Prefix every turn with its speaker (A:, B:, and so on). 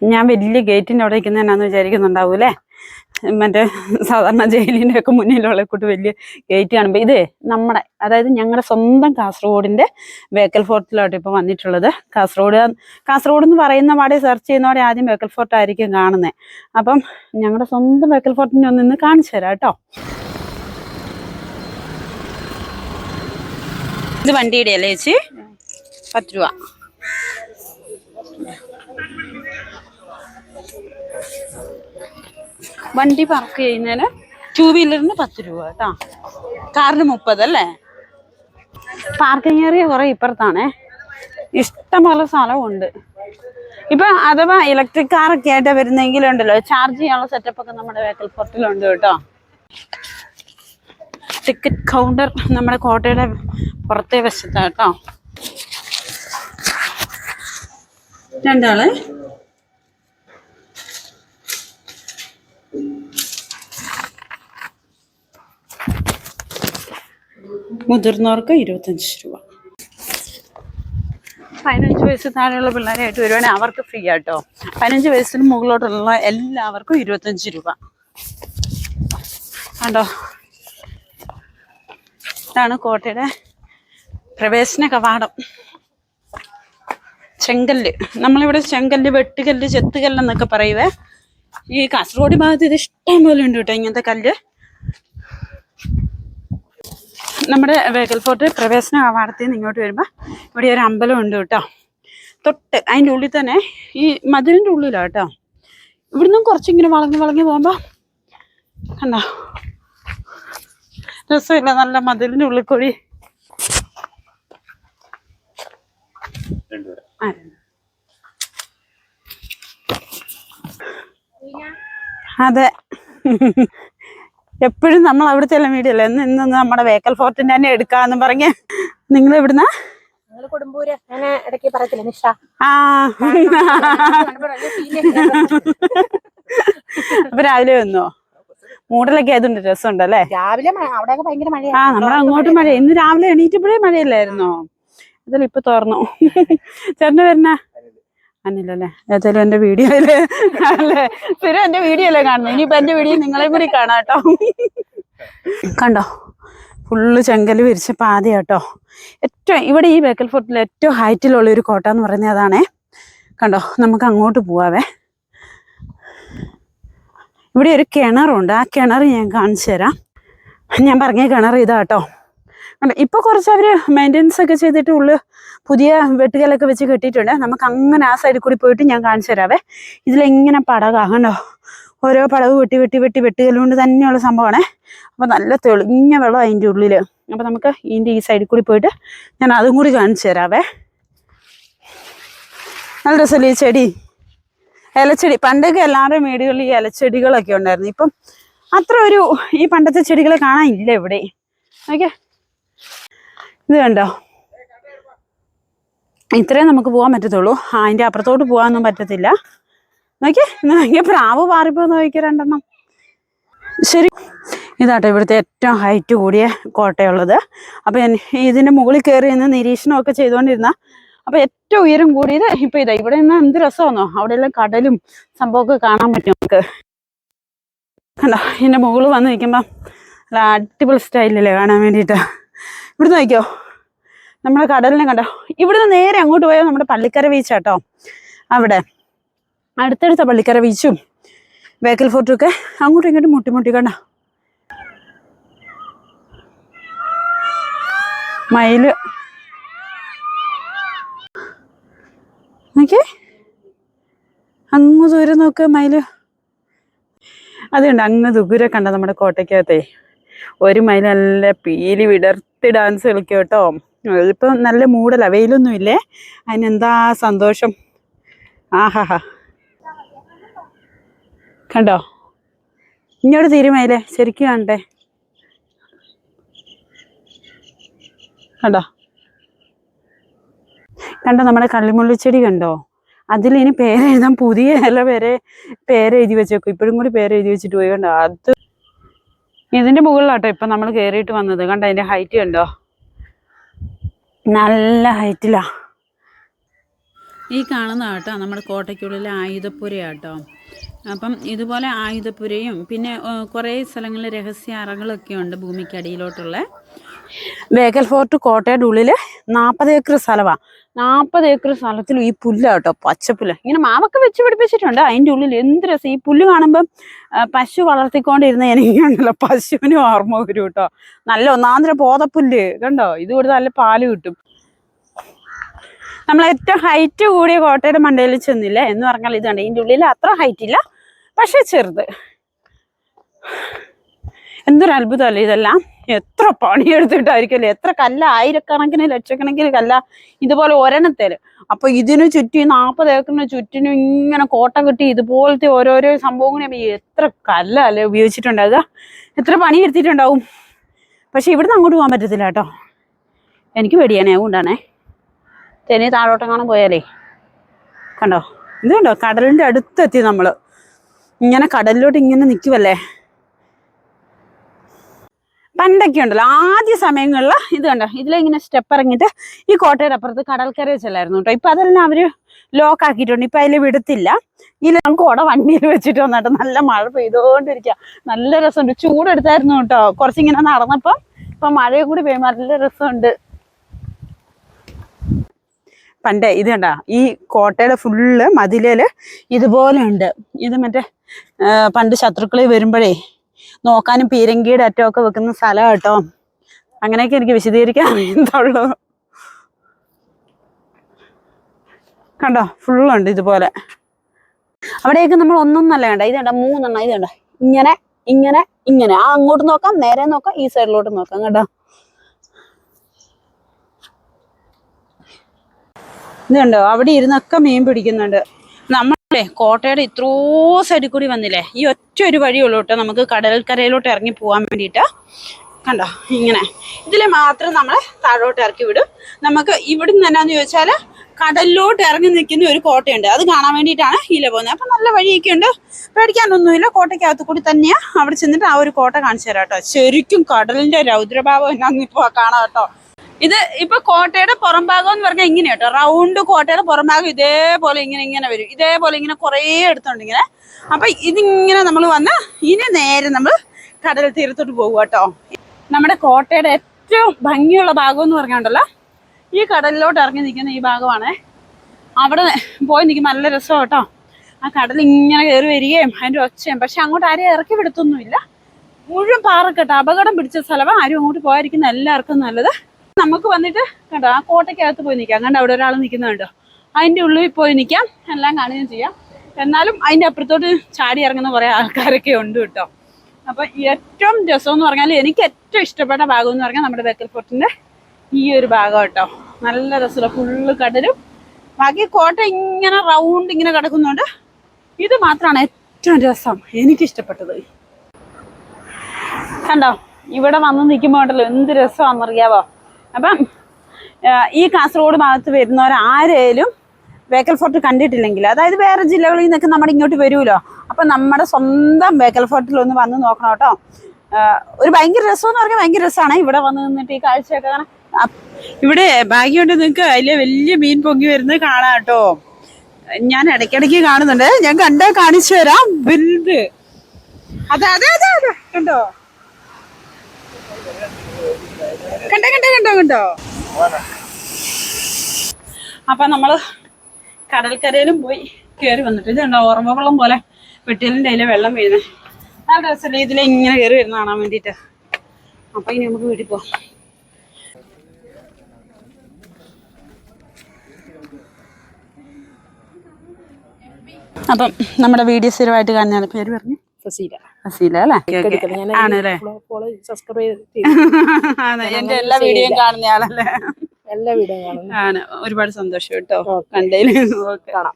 A: ഞാൻ വലിയ ഗേറ്റിന്റെ അവിടെ നിൽക്കുന്നതെന്നാന്ന് വിചാരിക്കുന്നുണ്ടാവും അല്ലേ മറ്റേ സാധാരണ ജയിലിന്റെ ഒക്കെ മുന്നിലുള്ള കൂട്ട് വലിയ ഗേറ്റ് കാണുമ്പോൾ ഇത് നമ്മുടെ അതായത് ഞങ്ങളുടെ സ്വന്തം കാസർഗോഡിന്റെ ബേക്കൽ ഫോർട്ടിലോട്ട് ഇപ്പോൾ വന്നിട്ടുള്ളത്. കാസർഗോഡ് കാസർഗോഡ് എന്ന് പറയുന്ന പാടെ സെർച്ച് ചെയ്യുന്നവരെ ആദ്യം ബേക്കൽ ഫോർട്ട് ആയിരിക്കും കാണുന്നത് അപ്പം ഞങ്ങളുടെ സ്വന്തം ബേക്കൽ ഫോർട്ടിനെ ഒന്ന് ഇന്ന് കാണിച്ചു തരാം കേട്ടോ. ഇത് വണ്ടിയുടെ അല്ലേ ചേച്ചി? പത്ത് രൂപ. വണ്ടി പാർക്ക് ചെയ്യുന്നതിന് ടൂ വീലറിന് പത്ത് രൂപ കേട്ടോ. കാറിന് മുപ്പത് അല്ലേ? പാർക്കിംഗ് ഏറിയ കുറെ ഇപ്പുറത്താണേ. ഇഷ്ടംപോലെ സ്ഥലമുണ്ട് ഇപ്പൊ അഥവാ ഇലക്ട്രിക് കാറൊക്കെ ആയിട്ട് വരുന്നെങ്കിലുണ്ടല്ലോ ചാർജ് ചെയ്യാനുള്ള സെറ്റപ്പ് ഒക്കെ നമ്മുടെ വേക്കൽ പോർട്ടിലുണ്ട് കേട്ടോ. ടിക്കറ്റ് കൗണ്ടർ നമ്മുടെ കോട്ടയുടെ പുറത്തെ വശത്താ കേട്ടോ. രണ്ടാൾ. മുതിർന്നവർക്ക് ഇരുപത്തഞ്ച് രൂപ. പതിനഞ്ച് വയസ്സ് താഴെയുള്ള പിള്ളേരായിട്ട് വരുവാണെങ്കിൽ അവർക്ക് ഫ്രീ ആട്ടോ. പതിനഞ്ച് വയസ്സിന് മുകളിലോട്ടുള്ള എല്ലാവർക്കും ഇരുപത്തഞ്ച് രൂപ. കണ്ടോ? ഇതാണ് കോട്ടയുടെ പ്രവേശന കവാടം. ചെങ്കല്ല്. നമ്മളിവിടെ ചെങ്കല്ല് വെട്ടുകല്ല് ചെത്തുകല്ല് എന്നൊക്കെ പറയുവേ. ഈ കാസർഗോഡ് ഭാഗത്ത് ഇത് ഇഷ്ടം പോലെ ഉണ്ട് കേട്ടോ ഇങ്ങനത്തെ കല്ല്. നമ്മുടെ വേക്കൽ ഫോർട്ട് പ്രവേശന കവാടത്തിൽ നിന്ന് ഇങ്ങോട്ട് വരുമ്പോൾ ഇവിടെ ഒരു അമ്പലം ഉണ്ട് കേട്ടോ. തൊട്ട് അതിന്റെ ഉള്ളിൽ തന്നെ ഈ മതിലിന്റെ ഉള്ളിലാണ് കേട്ടോ. ഇവിടുന്ന് കുറച്ചിങ്ങനെ വളഞ്ഞ് വളഞ്ഞ് പോകുമ്പോൾ കണ്ടോ? രസമില്ല നല്ല മതിലിന്റെ ഉള്ളിൽ കൂടി. അതെ. എപ്പോഴും നമ്മൾ അവിടുത്തെ എല്ലാം വീടില്ല എന്ന് ഇന്ന് നമ്മുടെ വേക്കൽ ഫോർട്ടിന്റെ തന്നെ എടുക്കാന്ന് പറഞ്ഞ് നിങ്ങൾ എവിടുന്ന
B: നിങ്ങൾ കൊടുമ്പൂര്. അങ്ങനെ ഇടയ്ക്ക് പറയത്തില്ല നിഷ?
A: ആ. അപ്പൊ രാവിലെ വന്നോ? മൂടലൊക്കെ ആയതുകൊണ്ട് രസമുണ്ടല്ലേ?
B: രാവിലെ അവിടെയൊക്കെ ഭയങ്കര
A: ആ
B: നമ്മളെ
A: നമ്മുടെ അങ്ങോട്ട് മഴ ഇന്ന് രാവിലെ എണീറ്റപ്പോഴേ മഴയില്ലായിരുന്നോ? അതല്ല ഇപ്പൊ തോർന്നു ചേട്ടന് വരുന്ന? അന്നില്ലല്ലേ ഏതായാലും എന്റെ വീഡിയോ അല്ലേ? സ്ഥിരം എന്റെ വീഡിയോ അല്ലേ കാണുന്നത് ഇനിയിപ്പൊ എന്റെ വീഡിയോ നിങ്ങളെ കൂടി കാണാം കേട്ടോ. കണ്ടോ? ഫുള്ള് ചെങ്കൽ വിരിച്ച പാതി കേട്ടോ. ഏറ്റവും ഇവിടെ ഈ ബേക്കൽ ഫോർട്ടിൽ ഏറ്റവും ഹൈറ്റിലുള്ള ഒരു കോട്ട എന്ന് പറയുന്നത് അതാണേ. കണ്ടോ? നമുക്ക് അങ്ങോട്ട് പോവാവേ. ഇവിടെ ഒരു കിണറുണ്ട്. ആ കിണർ ഞാൻ കാണിച്ചു തരാം. ഞാൻ പറഞ്ഞ കിണർ ഇതാട്ടോ കണ്ടോ? ഇപ്പൊ കുറച്ച് അവർ മെയിന്റെനൻസ് ഒക്കെ ചെയ്തിട്ട് ഉള്ളു പുതിയ വെട്ടുകലൊക്കെ വെച്ച് കെട്ടിയിട്ടുണ്ട്. നമുക്ക് അങ്ങനെ ആ സൈഡിൽ കൂടി പോയിട്ട് ഞാൻ കാണിച്ചു തരാവേ. ഇതിലെങ്ങനെ പടകാണ് കണ്ടോ? ഓരോ പടവ് വെട്ടി വെട്ടി വെട്ടി വെട്ടുകല്ലുകൊണ്ട് തന്നെയുള്ള സംഭവമാണേ. അപ്പൊ നല്ല തെളിഞ്ഞ വെള്ളം അതിന്റെ ഉള്ളിൽ അപ്പൊ നമുക്ക് ഇതിന്റെ ഈ സൈഡിൽ കൂടി പോയിട്ട് ഞാൻ അതും കൂടി കാണിച്ചു തരാവേ. നല്ല രസമല്ലേ ഈ ചെടി? ഇലച്ചെടി. പണ്ടൊക്കെ എല്ലാവരുടെയും വീടുകളിൽ ഈ ഇലച്ചെടികളൊക്കെ ഉണ്ടായിരുന്നു. ഇപ്പം അത്ര ഒരു ഈ പണ്ടത്തെ ചെടികളെ കാണാനില്ല ഇവിടെ. ഓക്കെ ഇത് കണ്ടോ? ഇത്രയും നമുക്ക് പോകാൻ പറ്റത്തുള്ളൂ. ആ, അതിന്റെ അപ്പുറത്തോട്ട് പോകാനൊന്നും പറ്റത്തില്ല. നോക്കിയേ പ്രാവ് പാറിപ്പോ നോക്കിയ രണ്ടെണ്ണം. ശരി. ഇതാട്ടോ ഇവിടുത്തെ ഏറ്റവും ഹൈറ്റ് കൂടിയ കോട്ടയുള്ളത്. അപ്പൊ ഇതിന്റെ മുകളിൽ കയറി നിന്ന് നിരീക്ഷണമൊക്കെ ചെയ്തുകൊണ്ടിരുന്ന അപ്പോൾ ഏറ്റവും ഉയരം കൂടിയത് ഇപ്പൊ ഇതാ. ഇവിടെ നിന്ന് എന്ത് രസമാണോ അവിടെയെല്ലാം കടലും സംഭവമൊക്കെ കാണാൻ പറ്റും നമുക്ക്. കണ്ടോ? ഇതിന്റെ മുകളിൽ വന്ന് നിൽക്കുമ്പോ അടിപൊളി സ്റ്റൈലല്ലേ കാണാൻ വേണ്ടിയിട്ട്? ഇവിടുന്ന് നോക്കിയോ? നമ്മളെ കടലിനെ കണ്ടോ? ഇവിടുന്ന് നേരെ അങ്ങോട്ട് പോയാൽ നമ്മുടെ പള്ളിക്കര ബീച്ച് കേട്ടോ അവിടെ. അടുത്തടുത്ത പള്ളിക്കര ബീച്ചും ബേക്കൽ ഫോർട്ടും ഒക്കെ അങ്ങോട്ടും ഇങ്ങോട്ടും മുട്ടിമുട്ടി മുട്ടി കണ്ടോ? മയിൽ. നോക്കേ അങ്ങ് ദൂരെ നോക്ക് മയിൽ. അതുണ്ട് അങ്ങ് ദൂരെ കണ്ട നമ്മുടെ കോട്ടയ്ക്കകത്തെ? ഒരു മയിൽ നല്ല പീലി വിടർത്തി ഡാൻസ് കളിക്കും കേട്ടോ. ഇപ്പൊ നല്ല മൂടല. വെയിലൊന്നും ഇല്ലേ അതിനെന്താ സന്തോഷം? ആഹാഹാ. കണ്ടോ? ഇങ്ങോട്ട് തീരുമായില്ലേ? ശരിക്കും കണ്ടേ കണ്ടോ? കണ്ടോ നമ്മുടെ കള്ളിമുള്ളിച്ചെടി കണ്ടോ? അതിലിനി പേരെഴുതാൻ പുതിയ ഇല പേരെ പേരെഴുതി വെച്ചേക്കും. ഇപ്പോഴും കൂടി പേരെഴുതി വെച്ചിട്ട് പോയി കണ്ടോ? അത് ഇതിന്റെ മുകളിലാട്ടോ ഇപ്പൊ നമ്മൾ കേറിയിട്ട് വന്നത്. കണ്ടോ? അതിന്റെ ഹൈറ്റ് കണ്ടോ? നല്ല ഹൈറ്റിലാ. ഈ കാണുന്ന കേട്ടോ നമ്മുടെ കോട്ടയ്ക്കുള്ളിലെ ആയുധപ്പുര കേട്ടോ. അപ്പം ഇതുപോലെ ആയുധപ്പുരയും പിന്നെ കുറേ സ്ഥലങ്ങളിൽ രഹസ്യ അറകളൊക്കെ ഉണ്ട് ഭൂമിക്കടിയിലോട്ടുള്ള. ബേക്കൽ ഫോർട്ട് കോട്ടയുടെ ഉള്ളിൽ നാൽപ്പത് ഏക്കർ സ്ഥലമാണ് നാൽപ്പത് ഏക്കർ സ്ഥലത്തിൽ ഈ പുല്ലാട്ടോ പച്ചപ്പുല്ല്. ഇങ്ങനെ മാവൊക്കെ വെച്ച് പിടിപ്പിച്ചിട്ടുണ്ട്. അതിന്റെ ഉള്ളിൽ എന്ത് രസം. ഈ പുല്ല് കാണുമ്പം പശു വളർത്തിക്കൊണ്ടിരുന്ന എനിക്കാണല്ലോ പശുവിന് ഓർമ്മ വരും കേട്ടോ. നല്ല ഒന്നാന്തര പോതപ്പുല്ല്. കണ്ടോ? ഇത് കൊടുത്ത് നല്ല പാൽ കിട്ടും. നമ്മൾ ഏറ്റവും ഹൈറ്റ് കൂടിയ കോട്ടയുടെ മണ്ടയിൽ ചെന്നില്ല? എന്ന് പറഞ്ഞാൽ ഇതാണ് ഇതിന്റെ ഉള്ളിൽ അത്ര ഹൈറ്റ് ഇല്ല പക്ഷെ ചെറുത്. എന്തൊരു അത്ഭുതമല്ലേ ഇതെല്ലാം. എത്ര പണിയെടുത്തിട്ടായിരിക്കുമല്ലേ എത്ര കല്ല ആയിരക്കണക്കിന് ലക്ഷക്കണക്കിന് കല്ല ഇതുപോലെ ഒരെണ്ണത്തേൽ അപ്പൊ ഇതിനു ചുറ്റി നാൽപ്പത് ഏക്കറിന് ചുറ്റിനും ഇങ്ങനെ കോട്ട കിട്ടി ഇതുപോലത്തെ ഓരോരോ സംഭവങ്ങളും എത്ര കല്ല അല്ലേ ഉപയോഗിച്ചിട്ടുണ്ടാവുക? എത്ര പണി എടുത്തിട്ടുണ്ടാവും? പക്ഷെ ഇവിടുന്ന് അങ്ങോട്ട് പോകാൻ പറ്റത്തില്ല കേട്ടോ. എനിക്ക് പേടിയാണേ അതുകൊണ്ടാണേ. തെനി താഴോട്ടെങ്ങാനും പോയാലേ? കണ്ടോ? ഇത് കണ്ടോ? കടലിന്റെ അടുത്തെത്തി നമ്മൾ ഇങ്ങനെ കടലിലോട്ട് ഇങ്ങനെ നിൽക്കുമല്ലേ പണ്ടൊക്കെ ഉണ്ടല്ലോ ആദ്യ സമയങ്ങളിൽ ഇത് കണ്ടോ? ഇതിലിങ്ങനെ സ്റ്റെപ്പ് ഇറങ്ങിയിട്ട് ഈ കോട്ടയുടെ അപ്പുറത്ത് കടൽക്കര ചെല്ലായിരുന്നു കേട്ടോ. ഇപ്പം അതെല്ലാം അവർ ലോക്ക് ആക്കിയിട്ടുണ്ട്. ഇപ്പം അതിൽ വിടത്തില്ല. ഇനി നമുക്ക് ഓടെ വണ്ടിയിൽ വെച്ചിട്ട് വന്നിട്ട് നല്ല മഴ പെയ്തുകൊണ്ടിരിക്കുക നല്ല രസമുണ്ട്. ചൂടെടുത്തായിരുന്നു കേട്ടോ. കുറച്ചിങ്ങനെ നടന്നപ്പം ഇപ്പം മഴയും കൂടി പെയ്യും. നല്ല രസമുണ്ട്. പണ്ടേ ഇത് കണ്ട? ഈ കോട്ടയുടെ ഫുള്ള് മതിലേൽ ഇതുപോലെ ഉണ്ട്. ഇത് മറ്റേ പണ്ട് ശത്രുക്കളെ വരുമ്പോഴേ നോക്കാനും പീരങ്കിയുടെ അറ്റമൊക്കെ വെക്കുന്ന സ്ഥലം കേട്ടോ. അങ്ങനെയൊക്കെ എനിക്ക് വിശദീകരിക്കാൻ അറിയുന്നുള്ളൂ കണ്ടോ? ഫുള്ളുണ്ട് ഇതുപോലെ. അവിടെയൊക്കെ നമ്മൾ ഒന്നൊന്നല്ല കണ്ട? ഇത് കണ്ട? മൂന്നെണ്ണം. ഇത് കണ്ട? ഇങ്ങനെ ഇങ്ങനെ ഇങ്ങനെ. ആ അങ്ങോട്ട് നോക്കാം നേരെ നോക്കാം ഈ സൈഡിലോട്ട് നോക്കാം കേട്ടോ ഇത് കണ്ടോ? അവിടെ ഇരുന്നൊക്കെ മീൻ പിടിക്കുന്നുണ്ട്. നമ്മളെ കോട്ടയുടെ ഇത്രോ സൈഡിൽ കൂടി വന്നില്ലേ? ഈ ഒറ്റ ഒരു വഴിയുള്ളൂ കേട്ടോ. നമുക്ക് കടൽക്കരയിലോട്ട് ഇറങ്ങി പോകാൻ വേണ്ടിയിട്ട്. കണ്ടോ? ഇങ്ങനെ. ഇതിൽ മാത്രം നമ്മൾ താഴോട്ട് ഇറക്കി വിടും. നമുക്ക് ഇവിടെ നിന്ന് എന്നാന്ന് ചോദിച്ചാൽ കടലിലോട്ട് ഇറങ്ങി നിൽക്കുന്ന ഒരു കോട്ടയുണ്ട്. അത് കാണാൻ വേണ്ടിയിട്ടാണ് ഇല പോകുന്നത്. അപ്പം നല്ല വഴിയൊക്കെ ഉണ്ട്. പേടിക്കാനൊന്നുമില്ല. കോട്ടയ്ക്കകത്ത് കൂടി തന്നെയാണ് അവിടെ ചെന്നിട്ട് ആ ഒരു കോട്ട കാണിച്ചു തരാം കേട്ടോ. ശരിക്കും കടലിന്റെ രൗദ്രഭാവം എന്നാന്ന് ഇപ്പോൾ കാണാം കേട്ടോ. ഇത് ഇപ്പൊ കോട്ടയുടെ പുറം ഭാഗം എന്ന് പറഞ്ഞാൽ ഇങ്ങനെ കേട്ടോ. റൗണ്ട് കോട്ടയുടെ പുറം ഭാഗം ഇതേപോലെ ഇങ്ങനെ ഇങ്ങനെ വരും. ഇതേപോലെ ഇങ്ങനെ കുറേ എടുത്തുണ്ട് ഇങ്ങനെ. അപ്പൊ ഇതിങ്ങനെ നമ്മൾ വന്ന് ഇനി നേരെ നമ്മൾ കടൽ തീരത്തോട്ട് പോകും കേട്ടോ. നമ്മുടെ കോട്ടയുടെ ഏറ്റവും ഭംഗിയുള്ള ഭാഗം എന്ന് പറഞ്ഞുണ്ടല്ലോ ഈ കടലിലോട്ട് ഇറങ്ങി നിൽക്കുന്ന ഈ ഭാഗമാണ്. അവിടെ പോയി നിൽക്കുമ്പോൾ നല്ല രസം കേട്ടോ. ആ കടൽ ഇങ്ങനെ കയറി വരികയും അതിന്റെ ഒച്ചയും പക്ഷെ അങ്ങോട്ട് ആരെയും ഇറക്കി വിടത്തൊന്നുമില്ല. മുഴുവൻ പാറക്കെട്ടോ അപകടം പിടിച്ച സ്ഥലമാണ് ആരും അങ്ങോട്ട് പോയിരിക്കുന്ന എല്ലാവർക്കും നല്ലത്. നമുക്ക് വന്നിട്ട് കണ്ടോ ആ കോട്ടയ്ക്കകത്ത് പോയി നിൽക്കാം കണ്ടോ അവിടെ ഒരാൾ നിൽക്കുന്നുണ്ടോ അതിന്റെ ഉള്ളിൽ പോയി നിൽക്കാം എല്ലാം കാണുകയും ചെയ്യാം. എന്നാലും അതിന്റെ അപ്പുറത്തോട്ട് ചാടി ഇറങ്ങുന്ന കുറേ ആൾക്കാരൊക്കെ ഉണ്ട് കേട്ടോ. അപ്പം ഏറ്റവും രസം എന്ന് പറഞ്ഞാൽ എനിക്ക് ഏറ്റവും ഇഷ്ടപ്പെട്ട ഭാഗം എന്ന് പറഞ്ഞാൽ നമ്മുടെ ബേക്കൽ ഫോർട്ടിന്റെ ഈ ഒരു ഭാഗം കേട്ടോ. നല്ല രസമുള്ള ഫുള്ള് കടലും. ബാക്കി കോട്ട ഇങ്ങനെ റൗണ്ട് ഇങ്ങനെ കിടക്കുന്നുണ്ട് ഇത് മാത്രമാണ് ഏറ്റവും രസം എനിക്കിഷ്ടപ്പെട്ടത്. കണ്ടോ ഇവിടെ വന്ന് നിൽക്കുമ്പോൾ ഉണ്ടല്ലോ എന്ത് രസമാണെന്നറിയാവോ? അപ്പം ഈ കാസർഗോഡ് ഭാഗത്ത് വരുന്നവർ ആരേലും ബേക്കൽ ഫോർട്ട് കണ്ടിട്ടില്ലെങ്കിൽ അതായത് വേറെ ജില്ലകളിൽ നിന്നൊക്കെ നമ്മുടെ ഇങ്ങോട്ട് വരുമല്ലോ. അപ്പം നമ്മുടെ സ്വന്തം ബേക്കൽ ഫോർട്ടിൽ ഒന്ന് വന്ന് നോക്കണം കേട്ടോ. ഒരു ഭയങ്കര രസം എന്ന് പറഞ്ഞാൽ ഭയങ്കര രസമാണ്. ഇവിടെ വന്ന് നിന്നിട്ട് ഈ കാഴ്ചയൊക്കെ കാണാൻ. ഇവിടെ ഭാഗ്യമുണ്ട് നിങ്ങൾക്ക് അതിലെ വലിയ മീൻ പൊങ്ങി വരുന്നത് കാണാം കേട്ടോ. ഞാൻ ഇടയ്ക്കിടയ്ക്ക് കാണുന്നുണ്ട്. ഞാൻ കണ്ട കാണിച്ചു തരാം. വലുത്. അതെ അതെ അതെ അതെ. കണ്ടോ? കണ്ട കണ്ട കണ്ടോ? കണ്ടോ? അപ്പൊ നമ്മൾ കടൽക്കരയിലും പോയി കയറി വന്നിട്ട് ഇതുണ്ടോ ഓർമ്മ വെള്ളം പോലെ വെട്ടിയലിന്റെ അതിലെ വെള്ളം വീഴുന്നത് നല്ല രസമല്ലേ ഇതിലെ ഇങ്ങനെ കയറി വരുന്ന കാണാൻ വേണ്ടിട്ട് അപ്പൊ ഇനി നമുക്ക് വീട്ടിൽ പോവാം. അപ്പം നമ്മുടെ വീഡിയോ സ്ഥിരമായിട്ട് കാണുന്ന പേര് പറഞ്ഞു?
B: ഫസീല.
A: ഫസീല അല്ലേ? ആണല്ലേ? എന്റെ എല്ലാ വീഡിയോയും കാണുന്ന ആളല്ലേ?
B: എല്ലാ വീഡിയോയും
A: ആണ് ഒരുപാട് സന്തോഷം കേട്ടോ. കണ്ടതിൽ ഓക്കെ.
B: കാണാം.